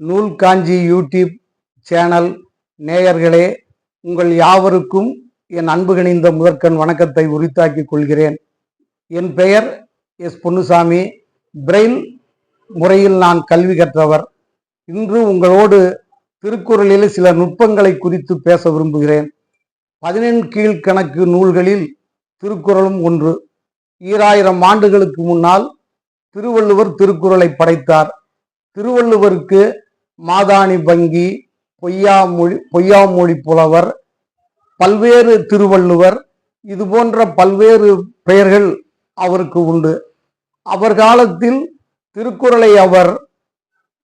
நூல் காஞ்சி YouTube channel நேயர்களே உங்கள் யாவருக்கும் என் அன்பு கணிந்த முதற்கண் வணக்கத்தை உரித்தாக்கிக் கொள்கிறேன். என் பெயர் எஸ். பொன்னுசாமி. பிரெயில் முறையில் நான் கல்வி கற்றவர். இன்று உங்களோடு திருக்குறளில் சில நுட்பங்களை குறித்து பேச விரும்புகிறேன். பதினெண் கீழ்கணக்கு நூல்களில் திருக்குறளும் ஒன்று. ஈராயிரம் ஆண்டுகளுக்கு முன்னால் திருவள்ளுவர் திருக்குறளை படைத்தார். திருவள்ளுவருக்கு மாதாணி பங்கி பொய்யாமொழி பொய்யாமொழி புலவர் பல்வேறு திருவள்ளுவர் இது போன்ற பல்வேறு பெயர்கள் அவருக்கு உண்டு. அவர் காலத்தில் திருக்குறளை அவர்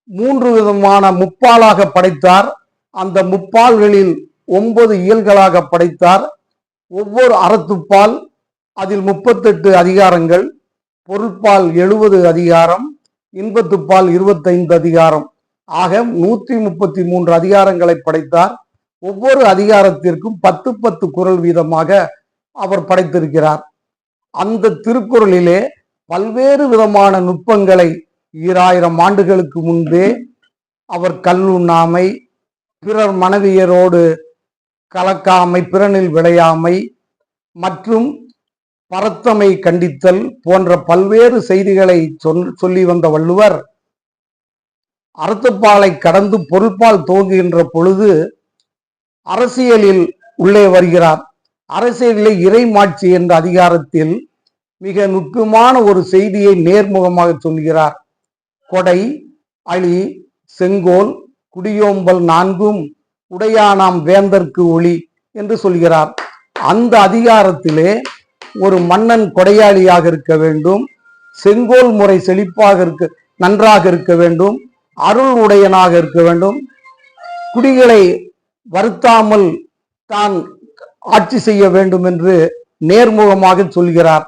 மூன்று விதமான முப்பாலாக படைத்தார். அந்த முப்பால்களில் ஒன்பது இயல்களாக படைத்தார். ஒவ்வொரு அறத்துப்பால் அதில் முப்பத்தெட்டு அதிகாரங்கள் பொருட்பால் எழுபது அதிகாரம் இன்பத்துப்பால் இருபத்தைந்து அதிகாரம். ஆக நூற்றி முப்பத்தி மூன்று அதிகாரங்களை படைத்தார். ஒவ்வொரு அதிகாரத்திற்கும் பத்து பத்து குரல் வீதமாக அவர் படைத்திருக்கிறார். அந்த திருக்குறளிலே பல்வேறு விதமான நுட்பங்களை ஈராயிரம் ஆண்டுகளுக்கு முன்பே அவர் கல்லுண்ணாமை பிறர் மனைவியரோடு கலக்காமை பிறனில் விளையாமை மற்றும் பரத்தமை கண்டித்தல் போன்ற பல்வேறு செய்திகளை சொல் சொல்லி வந்த வள்ளுவர் அறத்துப்பாலை கடந்து பொறுப்பால் துவங்குகின்ற பொழுது அரசியலில் உள்ளே வருகிறார். அரசியலில் இறைமாட்சி என்ற அதிகாரத்தில் மிக நுட்பமான ஒரு செய்தியை நேர்முகமாக சொல்கிறார். கொடை அழி செங்கோல் குடியோம்பல் நான்கும் உடையானாம் வேந்தற்கு ஒளி என்று சொல்கிறார். அந்த அதிகாரத்திலே ஒரு மன்னன் கொடையாளியாக இருக்க வேண்டும். செங்கோல் முறை செழிப்பாக இருக்க நன்றாக இருக்க வேண்டும். அருள் உடையனாக இருக்க வேண்டும். குடிகளை வருத்தாமல் தான் ஆட்சி செய்ய வேண்டும் என்று நேர்முகமாக சொல்கிறார்.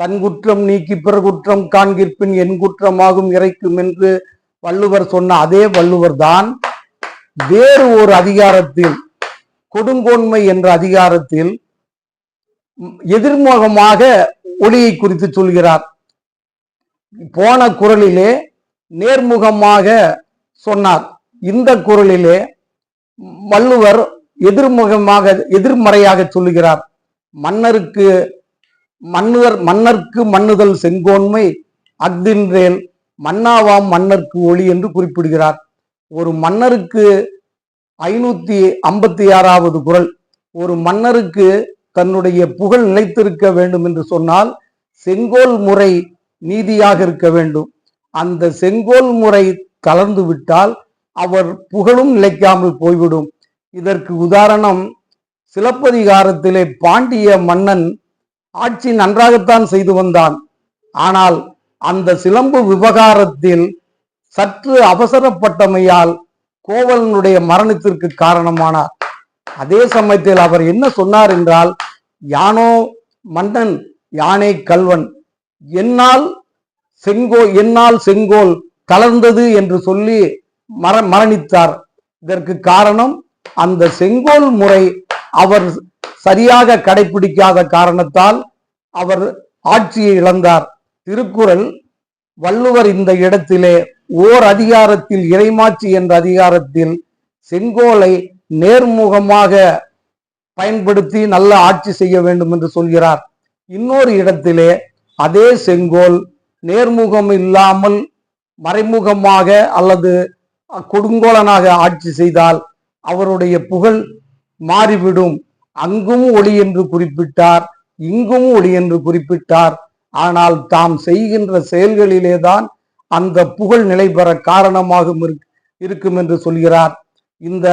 தன் குற்றம் நீக்கி பிற குற்றம் காண்கிற்பின் என் குற்றமாகும் இறைக்கும் என்று வள்ளுவர் சொன்ன அதே வள்ளுவர் தான் வேறு ஒரு அதிகாரத்தில் கொடுங்கோன்மை என்ற அதிகாரத்தில் எதிர்முகமாக ஒளியை குறித்து சொல்கிறார். போன குரலிலே நேர்முகமாக சொன்னார். இந்த குரலிலே வள்ளுவர் எதிர்முகமாக எதிர்மறையாக சொல்லுகிறார். மன்னருக்கு மன்னர் மன்னர்க்கு மன்னுதல் செங்கோன்மை அஃதின்றேல் மன்னாவாம் மன்னர்க்கு ஒளி என்று குறிப்பிடுகிறார். ஒரு மன்னருக்கு ஐநூத்தி ஐம்பத்தி ஆறாவது குரல். ஒரு மன்னருக்கு தன்னுடைய புகழ் நிலைத்திருக்க வேண்டும் என்று சொன்னால் செங்கோல் முறை நீதியாக இருக்க வேண்டும். அந்த செங்கோல் முறை கலந்து விட்டால் அவர் புகழும் நிலைக்காமல் போய்விடும். இதற்கு உதாரணம் சிலப்பதிகாரத்திலே பாண்டிய மன்னன் ஆட்சி நன்றாகத்தான் செய்து வந்தான். ஆனால் அந்த சிலம்பு விவகாரத்தில் சற்று அவசரப்பட்டமையால் கோவலனுடைய மரணத்திற்கு காரணமானார். அதே சமயத்தில் அவர் என்ன சொன்னார் என்றால் யானோ மன்னன் யானை கல்வன் என்னால் செங்கோ என்னால் செங்கோல் தளர்ந்தது என்று சொல்லி மர மரணித்தார். இதற்கு காரணம் அந்த செங்கோல் முறை அவர் சரியாக கடைபிடிக்காத காரணத்தால் அவர் ஆட்சியை இழந்தார். திருக்குறள் வள்ளுவர் இந்த இடத்திலே ஓர் அதிகாரத்தில் இறைமாட்சி என்ற அதிகாரத்தில் செங்கோலை நேர்முகமாக பயன்படுத்தி நல்ல ஆட்சி செய்ய வேண்டும் என்று சொல்கிறார். இன்னொரு இடத்திலே அதே செங்கோல் நேர்முகம் இல்லாமல் மறைமுகமாக அல்லது கொடுங்கோலனாக ஆட்சி செய்தால் அவருடைய புகழ் மாறிவிடும். அங்கும் ஒளி என்று குறிப்பிட்டார் இங்கும் ஒளி என்று குறிப்பிட்டார். ஆனால் தாம் செய்கின்ற செயல்களிலேதான் அந்த புகழ் நிலை பெற காரணமாகும் இருக்கும் என்று சொல்கிறார். இந்த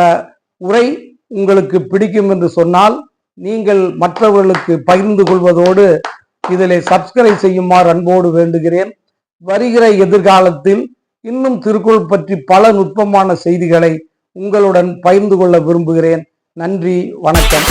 உரை உங்களுக்கு பிடிக்கும் என்று சொன்னால் நீங்கள் மற்றவர்களுக்கு பகிர்ந்து கொள்வதோடு இதிலே சப்ஸ்கிரைப் செய்யுமாறு அன்போடு வேண்டுகிறேன். வருகிற எதிர்காலத்தில் இன்னும் திருக்குறள் பற்றி பல நுட்பமான செய்திகளை உங்களுடன் பகிர்ந்து கொள்ள விரும்புகிறேன். நன்றி வணக்கம்.